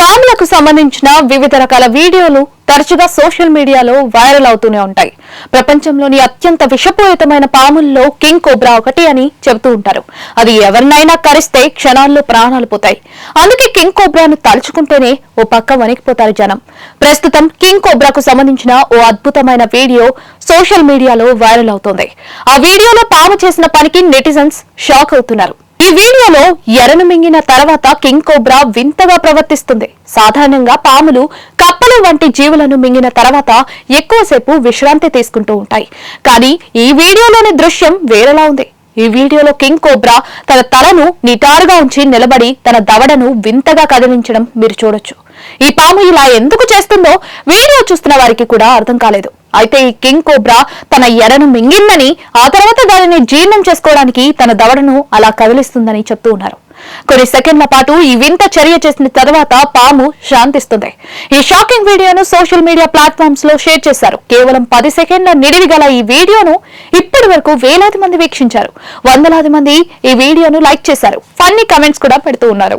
పాములకు సంబంధించిన వివిధ రకాల వీడియోలు తరచుగా సోషల్ మీడియాలో వైరల్ అవుతూనే ఉంటాయి. ప్రపంచంలోని అత్యంత విషపూరితమైన పాముల్లో కింగ్ కోబ్రా ఒకటి అని చెబుతూ ఉంటారు. అది ఎవరినైనా కరిస్తే క్షణాల్లో ప్రాణాలు పోతాయి. అందుకే కింగ్ కోబ్రాను తలుచుకుంటేనే ఓ పక్క వణికిపోతారు జనం. ప్రస్తుతం కింగ్ కోబ్రాకు సంబంధించిన ఓ అద్భుతమైన వీడియో సోషల్ మీడియాలో వైరల్ అవుతోంది. ఆ వీడియోలో పాము చేసిన పనికి నెటిజన్స్ షాక్ అవుతున్నారు. ఈ వీడియోలో ఎరను మింగిన తర్వాత కింగ్ కోబ్రా వింతగా ప్రవర్తిస్తుంది. సాధారణంగా పాములు కప్పలు వంటి జీవులను మింగిన తర్వాత ఎక్కువసేపు విశ్రాంతి తీసుకుంటూ ఉంటాయి. కానీ ఈ వీడియోలోని దృశ్యం వేరేలా ఉంది. ఈ వీడియోలో కింగ్ కోబ్రా తన తలను నిటారుగా ఉంచి నిలబడి తన దవడను వింతగా కదిలించడం మీరు చూడొచ్చు. ఈ పాము ఇలా ఎందుకు చేస్తుందో వీడియో చూస్తున్న వారికి కూడా అర్థం కాలేదు. అయితే ఈ కింగ్ కోబ్రా తన ఎరను మింగిందని ఆ తర్వాత దానిని జీర్ణం చేసుకోవడానికి తన దవడను అలా కదిలిస్తుందని చెప్తూ ఉన్నారు. కొన్ని సెకండ్ల పాటు ఈ వింత చర్య చేసిన తర్వాత పాము శాంతిస్తుంది. ఈ షాకింగ్ వీడియోను సోషల్ మీడియా ప్లాట్ఫామ్స్లో షేర్ చేశారు. కేవలం పది సెకండ్ల నిడివి గల ఈ వీడియోను ఇప్పటి వరకు వేలాది మంది వీక్షించారు. వందలాది మంది ఈ వీడియోను లైక్ చేశారు. ఫన్నీ కమెంట్స్ కూడా పెడుతూ ఉన్నారు.